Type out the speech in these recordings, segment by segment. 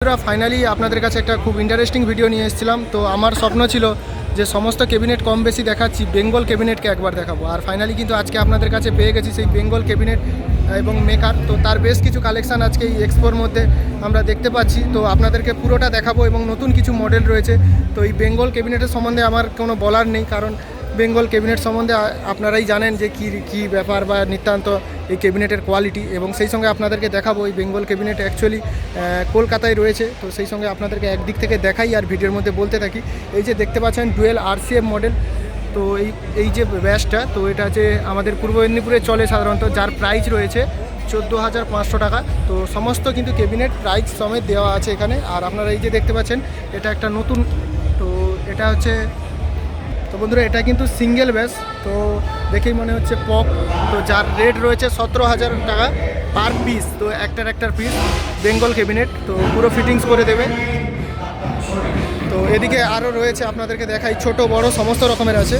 বন্ধুরা ফাইনালি আপনাদের কাছে একটা খুব ইন্টারেস্টিং ভিডিও নিয়ে এসেছিলাম। তো আমার স্বপ্ন ছিল যে সমস্ত ক্যাবিনেট কম বেশি দেখাচ্ছি বেঙ্গল ক্যাবিনেটকে একবার দেখাবো। আর ফাইনালি কিন্তু আজকে আপনাদের কাছে পেয়ে গেছি সেই বেঙ্গল ক্যাবিনেট এবং মেকার। তো তার বেশ কিছু কালেকশন আজকে এই এক্সপোর মধ্যে আমরা দেখতে পাচ্ছি। তো আপনাদেরকে পুরোটা দেখাবো এবং নতুন কিছু মডেল রয়েছে। তো এই বেঙ্গল ক্যাবিনেটের সম্বন্ধে আমার কোনো বলার নেই, কারণ বেঙ্গল ক্যাবিনেট সম্বন্ধে আপনারাই জানেন যে কী কী ব্যাপার বা নিতান্ত এই ক্যাবিনেটের কোয়ালিটি এবং সেই সঙ্গে আপনাদেরকে দেখাবো, এই বেঙ্গল ক্যাবিনেট অ্যাকচুয়ালি কলকাতায় রয়েছে। তো সেই সঙ্গে আপনাদেরকে একদিক থেকে দেখাই আর ভিডিওর মধ্যে বলতে থাকি। এই যে দেখতে পাচ্ছেন ডুয়েল আরসিএম মডেল তো এই এই যে ব্যাসটা, তো এটা যে আমাদের পূর্ব মেদিনীপুরে চলে সাধারণত, যার প্রাইস রয়েছে চোদ্দ হাজার পাঁচশো টাকা। তো সমস্ত কিন্তু ক্যাবিনেট প্রাইস সমেত দেওয়া আছে এখানে। আর আপনারা এই যে দেখতে পাচ্ছেন, এটা একটা নতুন, তো এটা হচ্ছে তো বন্ধুরা, এটা কিন্তু সিঙ্গেল ব্যাস তো দেখেই মনে হচ্ছে পপ তো যার রেট রয়েছে সতেরো হাজার টাকা পার পিস তো একটার একটার পিস বেঙ্গল ক্যাবিনেট তো পুরো ফিটিংস করে দেবে। তো এদিকে আরও রয়েছে, আপনাদেরকে দেখাই ছোট, বড়, সমস্ত রকমের আছে।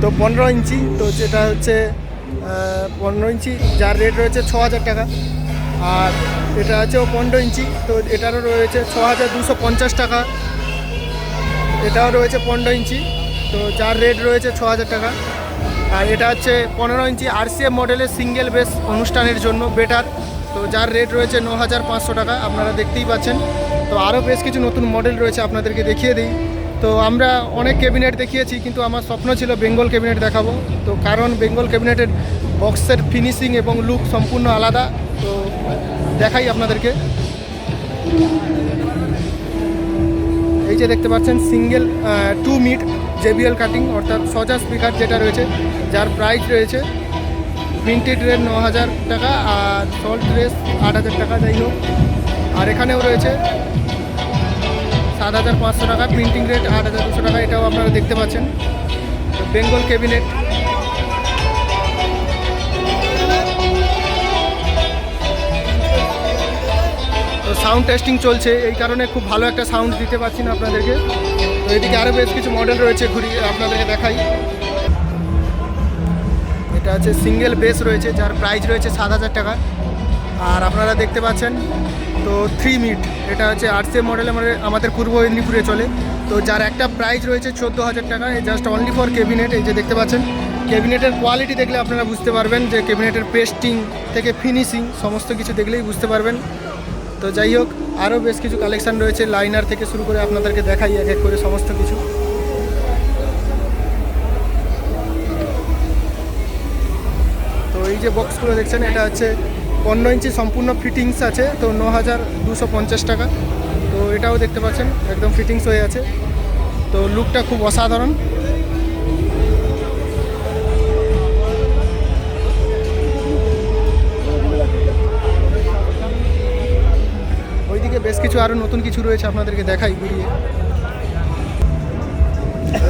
তো পনেরো ইঞ্চি, তো যেটা হচ্ছে পনেরো ইঞ্চি, যার রেট রয়েছে ছ হাজার টাকা। আর এটা আছে পনেরো ইঞ্চি, তো এটারও রয়েছে ছ হাজার দুশো পঞ্চাশ টাকা। এটাও রয়েছে পনেরো ইঞ্চি। তো যার রেট রয়েছে ছ হাজার টাকা। আর এটা হচ্ছে পনেরো ইঞ্চি আরসিএম মডেলের সিঙ্গেল বেস অনুষ্ঠানের জন্য বেটার তো যার রেট রয়েছে ন হাজার পাঁচশো টাকা, আপনারা দেখতেই পাচ্ছেন। তো আরও বেশ কিছু নতুন মডেল রয়েছে আপনাদেরকে দেখিয়ে দিই। তো আমরা অনেক ক্যাবিনেট দেখিয়েছি, কিন্তু আমার স্বপ্ন ছিল বেঙ্গল ক্যাবিনেট দেখাবো। তো কারণ বেঙ্গল ক্যাবিনেটের বক্সের ফিনিশিং এবং লুক সম্পূর্ণ আলাদা। তো দেখাই আপনাদেরকে। এই যে দেখতে পাচ্ছেন single to mid JBL cutting অর্থাৎ সজা স্পিকার যেটা রয়েছে, যার প্রাইস রয়েছে প্রিন্টেড রেট ন হাজার টাকা আর সল্ট ড্রেস আট হাজার টাকা, যাই হোক। আর এখানেও রয়েছে সাত হাজার পাঁচশো টাকা প্রিন্টিং রেট আট হাজার দুশো টাকা, এটাও আপনারা দেখতে পাচ্ছেন। বেঙ্গল ক্যাবিনেট তো সাউন্ড টেস্টিং চলছে, এই কারণে খুব ভালো একটা সাউন্ড দিতে পারছি না আপনাদেরকে। তো এদিকে আরও বেশ কিছু মডেল রয়েছে, ঘুরিয়ে আপনাদেরকে দেখাই। এটা হচ্ছে সিঙ্গেল বেস রয়েছে, যার প্রাইস রয়েছে সাত হাজার টাকা। আর আপনারা দেখতে পাচ্ছেন, তো থ্রি মিট এটা হচ্ছে আরসিএম মডেল আমাদের আমাদের পূর্ব মেদিনীপুরে চলে। তো যার একটা প্রাইস রয়েছে চোদ্দ হাজার টাকা জাস্ট অনলি ফর কেবিনেট এই যে দেখতে পাচ্ছেন। ক্যাবিনেটের কোয়ালিটি দেখলে আপনারা বুঝতে পারবেন যে ক্যাবিনেটের পেস্টিং থেকে ফিনিশিং সমস্ত কিছু দেখলেই বুঝতে পারবেন। তো যাই হোক, আরও বেশ কিছু কালেকশন রয়েছে লাইনার থেকে শুরু করে আপনাদেরকে দেখাই এক এক করে সমস্ত কিছু। তো এই যে বক্সগুলো দেখছেন, এটা হচ্ছে পনেরো ইঞ্চি সম্পূর্ণ ফিটিংস আছে, তো ন হাজার দুশো পঞ্চাশ টাকা। তো এটাও দেখতে পাচ্ছেন, একদম ফিটিংস হয়ে আছে। তো লুকটা খুব অসাধারণ। বেশ কিছু আরও নতুন কিছু রয়েছে আপনাদেরকে দেখাই ঘুরিয়ে।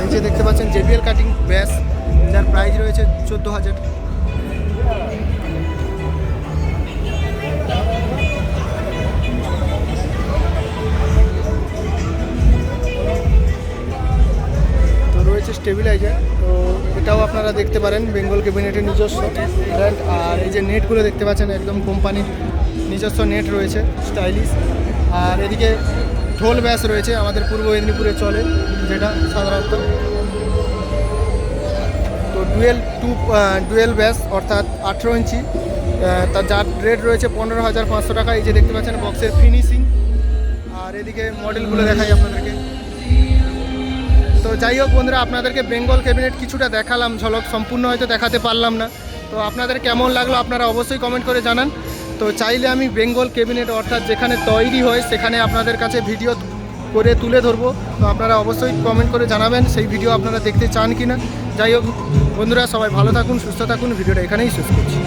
এই যে দেখতে পাচ্ছেন জেবিএল কাটিং ব্যাস যার প্রাইস রয়েছে চোদ্দ হাজার। রয়েছে স্টেবিলাইজার তো এটাও আপনারা দেখতে পারেন বেঙ্গল ক্যাবিনেটের নিজস্ব ব্র্যান্ড আর এই যে নেটগুলো দেখতে পাচ্ছেন, একদম কোম্পানির নিজস্ব নেট রয়েছে স্টাইলিশ আর এদিকে ঢোল ব্যাস রয়েছে আমাদের পূর্ব মেদিনীপুরে চলে যেটা সাধারণত। তো ডুয়েল টু ডুয়েল ব্যাস অর্থাৎ আঠেরো ইঞ্চি তার যার রেট রয়েছে পনেরো হাজার পাঁচশো টাকা। এই যে দেখতে পাচ্ছেন বক্সের ফিনিশিং আর এদিকে মডেলগুলো দেখাই আপনাদেরকে। তো যাই হোক বন্ধুরা, আপনাদেরকে বেঙ্গল ক্যাবিনেট কিছুটা দেখালাম ঝলক, সম্পূর্ণ হয়তো দেখাতে পারলাম না। তো আপনাদের কেমন লাগল আপনারা অবশ্যই কমেন্ট করে জানান। তো চাইলে আমি বেঙ্গল ক্যাবিনেট অর্থাৎ যেখানে তৈরি হয় সেখানে আপনাদের কাছে ভিডিও করে তুলে ধরবো। তো আপনারা অবশ্যই কমেন্ট করে জানাবেন সেই ভিডিও আপনারা দেখতে চান কি না যাই হোক, বন্ধুরা সবাই ভালো থাকুন, সুস্থ থাকুন, ভিডিওটা এখানেই শেষ করছি।